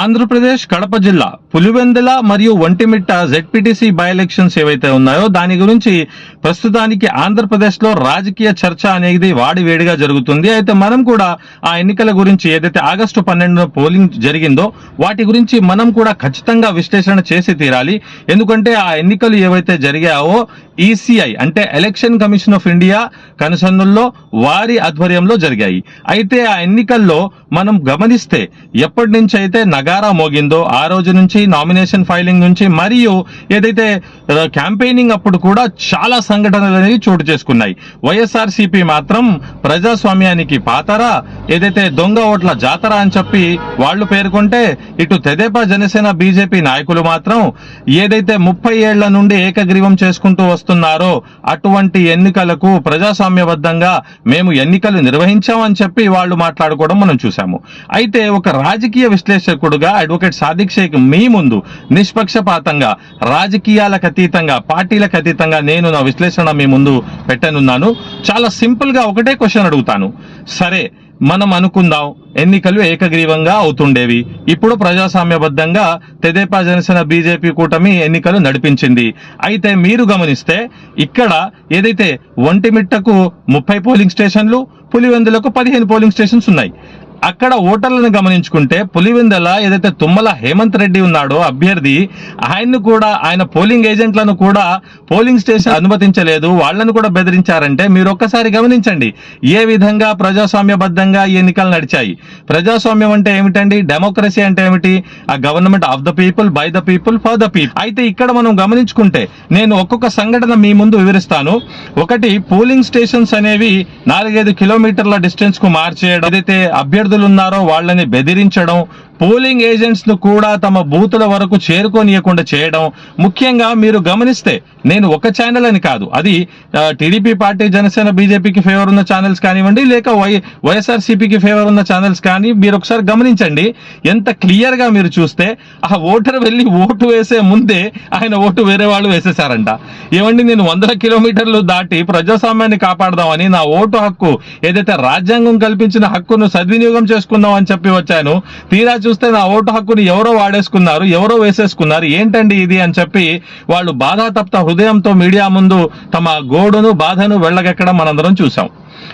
ఆంధ్రప్రదేశ్ కడప జిల్లా పులివెందుల మరియు Vontimitta ZPTC by elections ఏవైతే ఉన్నాయో దాని గురించి ప్రస్తుతానికి ఆంధ్రప్రదేశ్లో రాజకీయ చర్చ అనేది వాడివేడిగా జరుగుతుంది. అయితే మనం కూడా ఆ ఎన్నికల గురించి ఏదైతే ఆగస్టు పన్నెండున పోలింగ్ జరిగిందో వాటి గురించి మనం కూడా ఖచ్చితంగా విశ్లేషణ చేసి తీరాలి. ఎందుకంటే ఆ ఎన్నికలు ఏవైతే జరిగాయో ఈసీఐ అంటే ఎలక్షన్ కమిషన్ ఆఫ్ ఇండియా కనుసన్నుల్లో వారి ఆధ్వర్యంలో జరిగాయి. అయితే ఆ ఎన్నికల్లో మనం గమనిస్తే ఎప్పటి నుంచి అయితే నగారా మోగిందో ఆ రోజు నుంచి నామినేషన్ ఫైలింగ్ నుంచి మరియు ఏదైతే క్యాంపెయినింగ్ అప్పుడు కూడా చాలా సంఘటనలు అనేవి చోటు చేసుకున్నాయి. వైఎస్ఆర్సీపీ మాత్రం ప్రజాస్వామ్యానికి పాతరా ఏదైతే దొంగ ఓట్ల జాతర అని చెప్పి వాళ్ళు పేర్కొంటే ఇటు తెదేపా జనసేన బీజేపీ నాయకులు మాత్రం ఏదైతే ముప్పై ఏళ్ళ నుండి ఏకగ్రీవం చేసుకుంటూ వస్తున్నారో అటువంటి ఎన్నికలకు ప్రజాస్వామ్యబద్ధంగా మేము ఎన్నికలు నిర్వహించామని చెప్పి వాళ్ళు మాట్లాడుకోవడం మనం చూసాము అయితే ఒక రాజకీయ విశ్లేషకుడుగా అడ్వకేట్ సాదిక్ షేక్ మీ ముందు నిష్పక్షపాతంగా రాజకీయాలకు అతీతంగా పార్టీలకు అతీతంగా నేను నా విశ్లేషణ మీ ముందు పెట్టనున్నాను. చాలా సింపుల్గా ఒకటే క్వశ్చన్ అడుగుతాను. సరే మనం అనుకుందాం ఎన్నికలు ఏకగ్రీవంగా అవుతుండేవి. ఇప్పుడు ప్రజాస్వామ్యబద్ధంగా తెదేపా జనసేన బీజేపీ కూటమి ఎన్నికలు నడిపించింది. అయితే మీరు గమనిస్తే ఇక్కడ ఏదైతే ఒంటిమిట్టకు ముప్పై పోలింగ్ స్టేషన్లు పులివెందులకు పదిహేను పోలింగ్ స్టేషన్స్ ఉన్నాయి. అక్కడ ఓటర్లను గమనించుకుంటే పులివెందల ఏదైతే తుమ్మల హేమంత్ రెడ్డి ఉన్నాడో అభ్యర్థి ఆయన్ను కూడా ఆయన పోలింగ్ ఏజెంట్లను కూడా పోలింగ్ స్టేషన్ అనుమతించలేదు. వాళ్ళను కూడా బెదిరించారంటే మీరు ఒక్కసారి గమనించండి. ఏ విధంగా ప్రజాస్వామ్యబద్ధంగా ఈ ఎన్నికలు నడిచాయి? ప్రజాస్వామ్యం అంటే ఏమిటండి? డెమోక్రసీ అంటే ఏమిటి? ఆ government of the people by the people for the people. అయితే ఇక్కడ మనం గమనించుకుంటే నేను ఒక్కొక్క సంఘటన మీ ముందు వివరిస్తాను. ఒకటి పోలింగ్ స్టేషన్స్ అనేవి నాలుగైదు కిలోమీటర్ల డిస్టెన్స్కు మార్చేయడం. ఏదైతే అభ్యర్థి ఉన్నారో వాళ్ళని బెదిరించడం పోలింగ్ ఏజెంట్స్ను కూడా తమ బూతుల వరకు చేరుకోనియకుండా చేయడం ముఖ్యంగా మీరు గమనిస్తే నేను ఒక ఛానల్ అని కాదు. అది టీడీపీ పార్టీ జనసేన బీజేపీకి ఫేవర్ ఉన్న ఛానల్స్ కానివ్వండి లేక వై వైఎస్ఆర్సీపీకి ఫేవర్ ఉన్న ఛానల్స్ కానీ మీరు ఒకసారి గమనించండి. ఎంత క్లియర్గా మీరు చూస్తే ఆ ఓటర్ వెళ్ళి ఓటు వేసే ముందే ఆయన ఓటు వేరే వాళ్ళు వేసేసారంట ఏమండి నేను వందల కిలోమీటర్లు దాటి ప్రజాస్వామ్యాన్ని కాపాడదామని నా ఓటు హక్కు ఏదైతే రాజ్యాంగం కల్పించిన హక్కును సద్వినియోగం చేసుకుందాం అని చెప్పి వచ్చాను తీరా చూస్తే నా ఓటు హక్కుని ఎవరో వాడేసుకున్నారు ఎవరో వేసేసుకున్నారు ఏంటండి ఇది అని చెప్పి వాళ్ళు బాధాతప్త హృదయంతో మీడియా ముందు తమ గోడును బాధను వెళ్ళగెక్కడం మనందరం చూసాం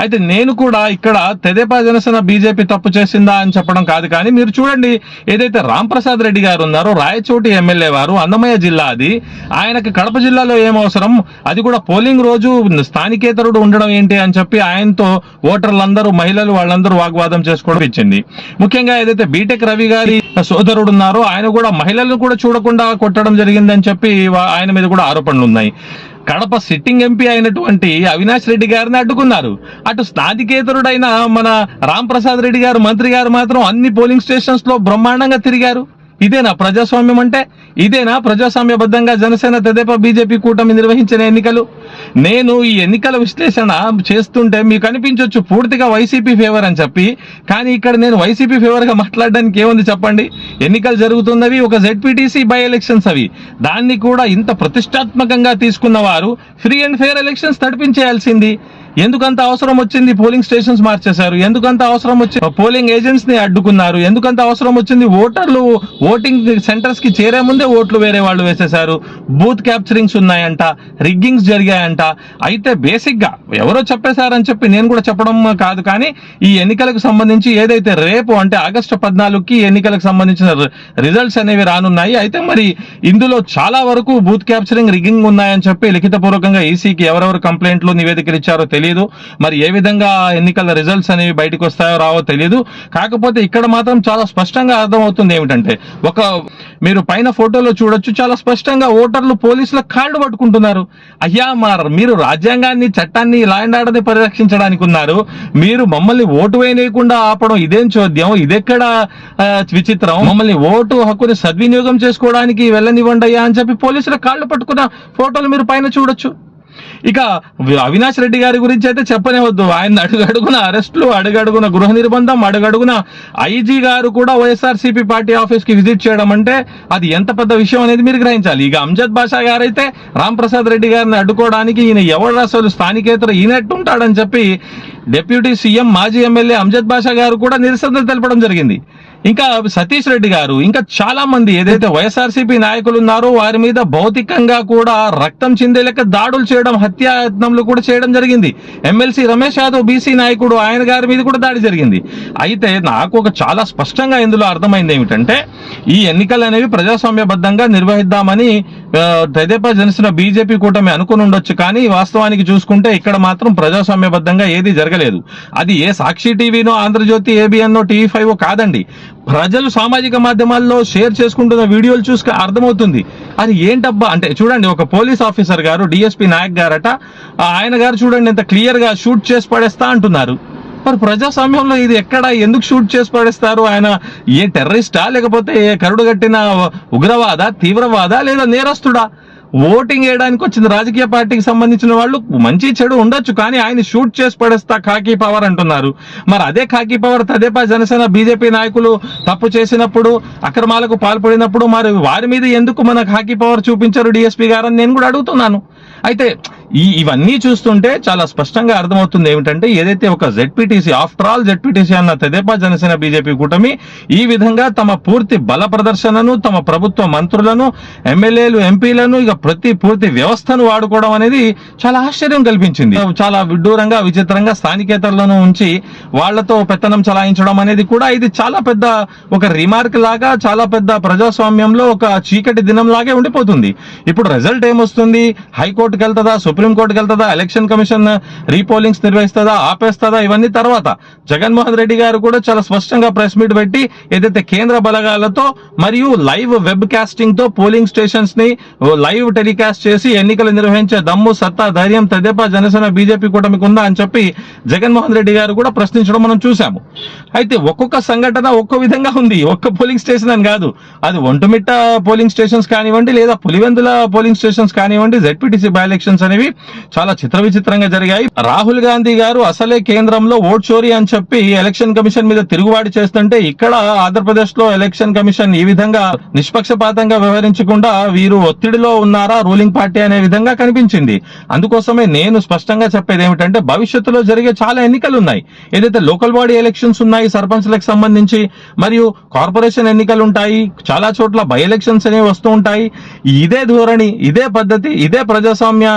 అయితే నేను కూడా ఇక్కడ తెదేపా జనసేన బీజేపీ తప్పు చేసిందా అని చెప్పడం కాదు కానీ మీరు చూడండి ఏదైతే రామ్ ప్రసాద్ రెడ్డి గారు ఉన్నారో రాయచోటి ఎమ్మెల్యే వారు అన్నమయ్య జిల్లా అది ఆయనకి కడప జిల్లాలో ఏం అవసరం? అది కూడా పోలింగ్ రోజు స్థానికేతరుడు ఉండడం ఏంటి అని చెప్పి ఆయనతో ఓటర్లందరూ మహిళలు వాళ్ళందరూ వాగ్వాదం చేసుకోవడం ఇచ్చింది. ముఖ్యంగా ఏదైతే బీటెక్ రవి గారి సోదరుడు ఉన్నారో ఆయన కూడా మహిళలను కూడా చూడకుండా కొట్టడం జరిగిందని చెప్పి ఆయన మీద కూడా ఆరోపణలు ఉన్నాయి కడప సిట్టింగ్ ఎంపీ అయినటువంటి అవినాష్ రెడ్డి గారిని అడ్డుకున్నారు. అటు స్థానికేతరుడైన మన రామ్ ప్రసాద్ రెడ్డి గారు మంత్రి గారు మాత్రం అన్ని పోలింగ్ స్టేషన్స్లో బ్రహ్మాండంగా తిరిగారు. ఇదేనా ప్రజాస్వామ్యం అంటే? ఇదేనా ప్రజాస్వామ్యబద్ధంగా జనసేన తెదేపా బీజేపీ కూటమి నిర్వహించిన ఎన్నికలు? నేను ఈ ఎన్నికల విశ్లేషణ చేస్తుంటే మీకు అనిపించవచ్చు పూర్తిగా వైసీపీ ఫేవర్ అని చెప్పి. కానీ ఇక్కడ నేను వైసీపీ ఫేవర్గా మాట్లాడడానికి ఏముంది చెప్పండి? ఎన్నికలు జరుగుతున్నవి ఒక జెడ్పీటీసీ బై ఎలక్షన్స్ అవి. దాన్ని కూడా ఇంత ప్రతిష్టాత్మకంగా తీసుకున్న వారు ఫ్రీ అండ్ ఫేర్ ఎలక్షన్స్ నడిపించేయాల్సింది. ఎందుకంత అవసరం వచ్చింది పోలింగ్ స్టేషన్స్ మార్చేశారు? ఎందుకంత అవసరం వచ్చింది పోలింగ్ ఏజెంట్స్ని అడ్డుకున్నారు? ఎందుకంత అవసరం వచ్చింది ఓటర్లు ఓటింగ్ సెంటర్స్కి చేరే ముందే ఓట్లు వేరే వాళ్ళు వేసేశారు? బూత్ క్యాప్చరింగ్స్ ఉన్నాయంట రిగ్గింగ్స్ జరిగాయంట. అయితే బేసిక్గా ఎవరో చెప్పేశారని చెప్పి నేను కూడా చెప్పడం కాదు కానీ ఈ ఎన్నికలకు సంబంధించి ఏదైతే రేపు అంటే ఆగస్టు పద్నాలుగుకి ఎన్నికలకు సంబంధించిన రిజల్ట్స్ అనేవి రానున్నాయి. అయితే మరి ఇందులో చాలా వరకు బూత్ క్యాప్చరింగ్ రిగ్గింగ్ ఉన్నాయని చెప్పి లిఖితపూర్వకంగా ఈసీకి ఎవరెవరు కంప్లైంట్లు నివేదికలు ఇచ్చారో తెలియదు మరి ఏ విధంగా ఎన్నికల రిజల్ట్స్ అనేవి బయటకు వస్తాయో రావో తెలియదు కాకపోతే ఇక్కడ మాత్రం చాలా స్పష్టంగా అర్థమవుతుంది ఏమిటంటే ఒక మీరు పైన ఫోటోలో చూడొచ్చు చాలా స్పష్టంగా ఓటర్లు పోలీసుల కాళ్ళు పట్టుకుంటున్నారు. అయ్యా మార్ మీరు రాజ్యాంగాన్ని చట్టాన్ని లా అండ్ ఆర్డర్ని పరిరక్షించడానికి ఉన్నారు. మీరు మమ్మల్ని ఓటు వేయనీయకుండా ఆపడం ఇదేం చోద్యం? ఇదెక్కడ విచిత్రం? మమ్మల్ని ఓటు హక్కుని సద్వినియోగం చేసుకోవడానికి వెళ్ళనివ్వండి అయ్యా అని చెప్పి పోలీసుల కాళ్ళు పట్టుకున్న ఫోటోలు మీరు పైన చూడొచ్చు. ఇక అవినాష్ రెడ్డి గారి గురించి అయితే చెప్పనే వద్దు ఆయన అడుగడుగున అరెస్టులు అడుగడుగున గృహ నిర్బంధం అడుగడుగున ఐజీ గారు కూడా వైఎస్ఆర్సీపీ పార్టీ ఆఫీస్కి విజిట్ చేయడం అంటే అది ఎంత పెద్ద విషయం అనేది మీరు గ్రహించాలి. ఇక అంజద్ బాషా గారైతే రామ్ ప్రసాద్ రెడ్డి గారిని అడ్డుకోవడానికి ఈయన ఎవరు అసలు స్థానికేతర ఈయనట్టుంటాడని చెప్పి డిప్యూటీ సీఎం మాజీ ఎమ్మెల్యే అంజద్ బాషా గారు కూడా నిరసనలు తెలపడం జరిగింది. ఇంకా సతీష్ రెడ్డి గారు ఇంకా చాలా మంది ఏదైతే వైఎస్ఆర్సీపీ నాయకులు ఉన్నారో వారి మీద భౌతికంగా కూడా రక్తం చిందే లెక్క దాడులు చేయడం హత్యాయత్నంలు కూడా చేయడం జరిగింది. ఎమ్మెల్సీ రమేష్ యాదవ్ బీసీ నాయకుడు ఆయన గారి మీద కూడా దాడి జరిగింది. అయితే నాకు ఒక చాలా స్పష్టంగా ఇందులో అర్థమైంది ఏమిటంటే ఈ ఎన్నికలు అనేవి ప్రజాస్వామ్యబద్ధంగా నిర్వహిద్దామని తెదేపా జనసేన బీజేపీ కూటమి అనుకుని ఉండొచ్చు కానీ వాస్తవానికి చూసుకుంటే ఇక్కడ మాత్రం ప్రజాస్వామ్యబద్ధంగా ఏది జరగలేదు. అది ఏ సాక్షి టీవీనో ఆంధ్రజ్యోతి ఏబిఎన్నో టీవీ ఫైవ్ కాదండి. ప్రజలు సామాజిక మాధ్యమాల్లో షేర్ చేసుకుంటున్న వీడియోలు చూసుక అర్థమవుతుంది. అది ఏంటబ్బా? అంటే చూడండి ఒక police officer garu DSP Nayak గారట ఆయన గారు చూడండి ఎంత క్లియర్గా షూట్ చేసి పడేస్తా అంటున్నారు. మరి ప్రజాస్వామ్యంలో ఇది ఎక్కడ? ఎందుకు షూట్ చేసి పడేస్తారు? ఆయన ఏ టెర్రరిస్టా? లేకపోతే ఏ కరుడు కట్టిన ఉగ్రవాద? తీవ్రవాద? లేదా నేరస్తుడా? ఓటింగ్ వేయడానికి వచ్చిన రాజకీయ పార్టీకి సంబంధించిన వాళ్ళు మంచి చెడు ఉండొచ్చు కానీ ఆయన షూట్ చేసి పడేస్తా ఖాకీ పవర్ అంటున్నారు. మరి అదే ఖాకీ పవర్ తదేపా జనసేన బీజేపీ నాయకులు తప్పు చేసినప్పుడు అక్రమాలకు పాల్పడినప్పుడు మరి వారి మీద ఎందుకు మన ఖాకీ పవర్ చూపించారు? డిఎస్పీ గారని నేను కూడా అడుగుతున్నాను. అయితే ఈ ఇవన్నీ చూస్తుంటే చాలా స్పష్టంగా అర్థమవుతుంది ఏమిటంటే ఏదైతే ఒక జెడ్పీటీసీ ఆఫ్టర్ ఆల్ జెడ్పీటీసీ అన్న తెదేపా జనసేన బీజేపీ కూటమి ఈ విధంగా తమ పూర్తి బల ప్రదర్శనను తమ ప్రభుత్వ మంత్రులను ఎమ్మెల్యేలు ఎంపీలను ఇక ప్రతి పూర్తి వ్యవస్థను వాడుకోవడం అనేది చాలా ఆశ్చర్యం కల్పించింది. చాలా విడ్డూరంగా విచిత్రంగా స్థానికేతరులను ఉంచి వాళ్ళతో పెత్తనం చలాయించడం అనేది కూడా ఇది చాలా పెద్ద ఒక రిమార్క్ లాగా చాలా పెద్ద ప్రజాస్వామ్యంలో ఒక చీకటి దినం లాగే ఉండిపోతుంది. ఇప్పుడు రిజల్ట్ ఏమొస్తుంది? హైకోర్టుకి వెళ్తుందా సుప్రీంకోర్టుకి వెళ్తుందా? ఎలక్షన్ కమిషన్ రీపోలింగ్స్ నిర్వహిస్తుందా? ఆపేస్తుందా? ఇవన్నీ తర్వాత జగన్మోహన్ రెడ్డి గారు కూడా చాలా స్పష్టంగా ప్రెస్ మీట్ పెట్టి ఏదైతే కేంద్ర బలగాలతో మరియు లైవ్ వెబ్ కాస్టింగ్తో పోలింగ్ స్టేషన్స్ని లైవ్ టెలికాస్ట్ చేసి ఎన్నికలు నిర్వహించే దమ్ము సత్తా ధైర్యం తెదేపా జనసేన బీజేపీ కూటమికి ఉందా అని చెప్పి జగన్మోహన్ రెడ్డి గారు కూడా ప్రశ్నించడం మనం చూసాము అయితే ఒక్కొక్క సంఘటన ఒక్కో విధంగా ఉంది. ఒక్క పోలింగ్ స్టేషన్ అని కాదు. అది ఒంటుమిట్ట పోలింగ్ స్టేషన్స్ కానివ్వండి లేదా పులివెందుల పోలింగ్ స్టేషన్స్ కానివ్వండి జెడ్పీటీసీ బై ఎలక్షన్స్ అనేవి చాలా చిత్ర విచిత్రంగా జరిగాయి. రాహుల్ గాంధీ గారు అసలే కేంద్రంలో ఓట్ చోరీ అని చెప్పి ఎలక్షన్ కమిషన్ మీద తిరుగుబాటు చేస్తుంటే ఇక్కడ ఆంధ్రప్రదేశ్లో ఎలక్షన్ కమిషన్ ఈ విధంగా నిష్పక్షపాతంగా వ్యవహరించకుండా వీరు ఒత్తిడిలో ఉన్నారా రూలింగ్ పార్టీ అనే విధంగా కనిపించింది. అందుకోసమే నేను స్పష్టంగా చెప్పేది ఏమిటంటే భవిష్యత్తులో జరిగే చాలా ఎన్నికలు ఉన్నాయి. ఏదైతే లోకల్ బాడీ ఎలక్షన్స్ ఉన్నాయి సర్పంచ్లకు సంబంధించి మరియు కార్పొరేషన్ ఎన్నికలు ఉంటాయి చాలా చోట్ల బై ఎలక్షన్స్ అనేవి వస్తూ ఉంటాయి. ఇదే ధోరణి ఇదే పద్ధతి ఇదే ప్రజాస్వామ్య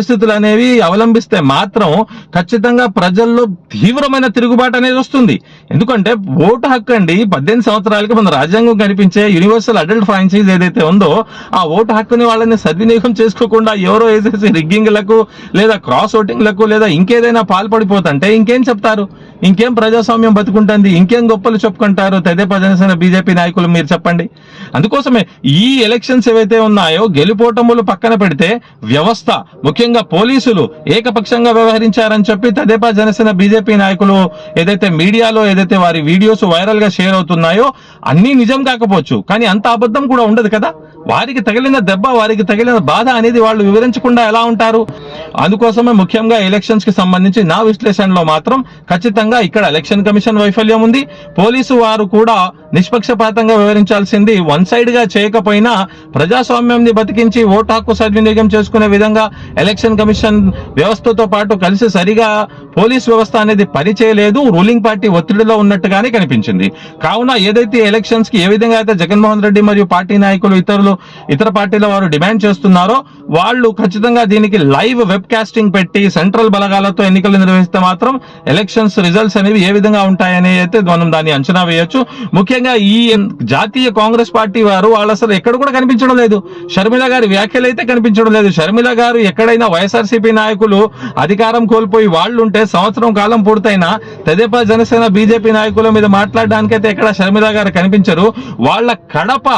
పరిస్థితులు అనేవి అవలంబిస్తే మాత్రం ఖచ్చితంగా ప్రజల్లో తీవ్రమైన తిరుగుబాటు అనేది వస్తుంది. ఎందుకంటే ఓటు హక్కు అండి పద్దెనిమిది సంవత్సరాలకి మన రాజ్యాంగం కనిపించే యూనివర్సల్ అడల్ట్ ఫ్రాంచైజ్ ఏదైతే ఉందో ఆ ఓటు హక్కుని వాళ్ళని సద్వినియోగం చేసుకోకుండా ఎవరో వేసేసి రిగ్గింగ్లకు లేదా క్రాస్ ఓటింగ్లకు లేదా ఇంకేదైనా పాల్పడిపోతుంటే ఇంకేం చెప్తారు? ఇంకేం ప్రజాస్వామ్యం బతుకుంటుంది? ఇంకేం గొప్పలు చెప్పుకుంటారు? తెదేపా జనసేన బీజేపీ నాయకులు మీరు చెప్పండి. అందుకోసమే ఈ ఎలక్షన్స్ ఏవైతే ఉన్నాయో గెలుపోటములు పక్కన పెడితే వ్యవస్థ ముఖ్యంగా పోలీసులు ఏకపక్షంగా వ్యవహరించారని చెప్పి తదేపా జనసేన బీజేపీ నాయకులు ఏదైతే మీడియాలో ఏదైతే వారి వీడియోస్ వైరల్గా షేర్ అవుతున్నాయో అన్ని నిజం కాకపోవచ్చు. కానీ అంత అబద్ధం కూడా ఉండదు కదా? వారికి తగిలిన దెబ్బ వారికి తగిలిన బాధ అనేది వాళ్ళు వివరించకుండా ఎలా ఉంటారు? అందుకోసమే ముఖ్యంగా ఎలక్షన్స్కి సంబంధించి నా విశ్లేషణలో మాత్రం ఖచ్చితంగా ఇక్కడ ఎలక్షన్ కమిషన్ వైఫల్యం ఉంది. పోలీసు వారు కూడా నిష్పక్షపాతంగా వివరించాల్సింది వన్ సైడ్గా చేయకపోయినా ప్రజాస్వామ్యంని బతికించి ఓటు హక్కు సద్వినియోగం చేసుకునే విధంగా ఎలక్షన్ కమిషన్ వ్యవస్థతో పాటు కలిసి సరిగా పోలీస్ వ్యవస్థ అనేది పనిచేయలేదు రూలింగ్ పార్టీ ఒత్తిడిలో ఉన్నట్టుగానే కనిపించింది. కావున ఏదైతే ఎలక్షన్స్కి ఏ విధంగా అయితే జగన్మోహన్ రెడ్డి మరియు పార్టీ నాయకులు ఇతరులు ఇతర పార్టీల వారు డిమాండ్ చేస్తున్నారో వాళ్ళు ఖచ్చితంగా దీనికి లైవ్ వెబ్ కాస్టింగ్ పెట్టి సెంట్రల్ బలగాలతో ఎన్నికలు నిర్వహిస్తే మాత్రం ఎలక్షన్స్ రిజల్ట్స్ అనేవి ఏ విధంగా ఉంటాయని అయితే మనం దాన్ని అంచనా వేయొచ్చు. ముఖ్యంగా ఈ జాతీయ కాంగ్రెస్ పార్టీ వారు వాళ్ళు అసలు ఎక్కడ కూడా కనిపించడం లేదు. షర్మిల గారి వ్యాఖ్యలు అయితే కనిపించడం లేదు. షర్మిల గారు ఎక్కడైనా వైఎస్ఆర్సీపీ నాయకులు అధికారం కోల్పోయి వాళ్ళుంటే సంవత్సరం కాలం పూర్తయినా తెదేపా జనసేన బీజేపీ నాయకుల మీద మాట్లాడడానికైతే ఎక్కడ షర్మిల గారు కనిపించరు. వాళ్ళ కడప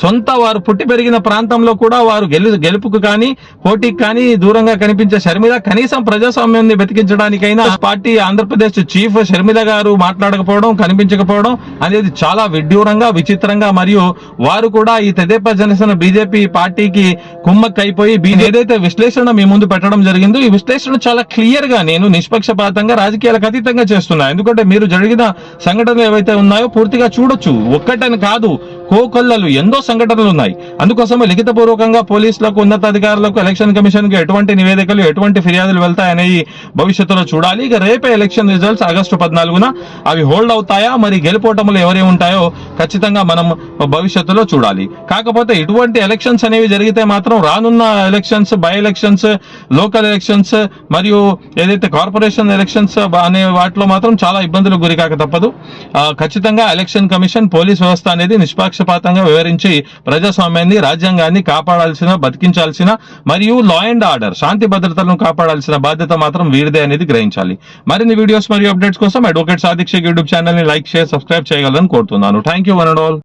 సొంత వారు పుట్టి పెరిగిన ప్రాంతంలో కూడా వారు గెలు గెలుపుకు కానీ పోటీకి కానీ దూరంగా కనిపించే షర్మిల కనీసం ప్రజాస్వామ్యాన్ని బతికించడానికైనా పార్టీ ఆంధ్రప్రదేశ్ చీఫ్ షర్మిల గారు మాట్లాడకపోవడం కనిపించకపోవడం అనేది చాలా విడ్డూరంగా విచిత్రంగా మరియు వారు కూడా ఈ తెదేపా జనసేన బీజేపీ పార్టీకి కుమ్మక్కైపోయి ఏదైతే విశ్లేషణ మేము ముందు పెట్టడం జరిగింది. ఈ విశ్లేషణ చాలా క్లియర్గా నేను నిష్పక్షపాతంగా రాజకీయాలకు అతీతంగా చేస్తున్నా. ఎందుకంటే మీరు జరిగిన సంఘటనలు ఏవైతే ఉన్నాయో పూర్తిగా చూడొచ్చు. ఒక్కటని కాదు కోకొల్లలు ఎన్నో సంఘటనలు ఉన్నాయి. అందుకోసమే లిఖితపూర్వకంగా పోలీసులకు ఉన్నతాధికారులకు ఎలక్షన్ కమిషన్కు ఎటువంటి నివేదికలు ఎటువంటి ఫిర్యాదులు వెళ్తాయనేవి భవిష్యత్తులో చూడాలి. ఇక రేపే ఎలక్షన్ రిజల్ట్స్ ఆగస్టు పద్నాలుగున అవి హోల్డ్ అవుతాయా? మరి గెలుపోటములు ఎవరే ఉంటాయో ఖచ్చితంగా మనం భవిష్యత్తులో చూడాలి. కాకపోతే ఇటువంటి ఎలక్షన్స్ అనేవి జరిగితే మాత్రం రానున్న elections by elections local elections మరియు ఏదైతే కార్పొరేషన్ ఎలక్షన్స్ అనే వాటిలో మాత్రం చాలా ఇబ్బందులకు గురికాక తప్పదు. ఖచ్చితంగా ఎలక్షన్ కమిషన్ పోలీస్ వ్యవస్థ అనేది నిష్పాక్షపాతంగా వివరించి ప్రజాస్వామ్యాన్ని రాజ్యాంగాన్ని కాపాడాల్సిన బతికించాల్సిన మరియు లా అండ్ ఆర్డర్ శాంతి భద్రతలను కాపాడాల్సిన బాధ్యత మాత్రం వీరిదే అనేది గ్రహించాలి. మరిన్ని వీడియోస్ మరియు అప్డేట్స్ కోసం అడ్వకేట్ సాదిక్ యూట్యూబ్ ఛానల్ని లైక్ షేర్ సబ్స్క్రైబ్ చేయగలని కోరుతున్నాను. Thank you one and all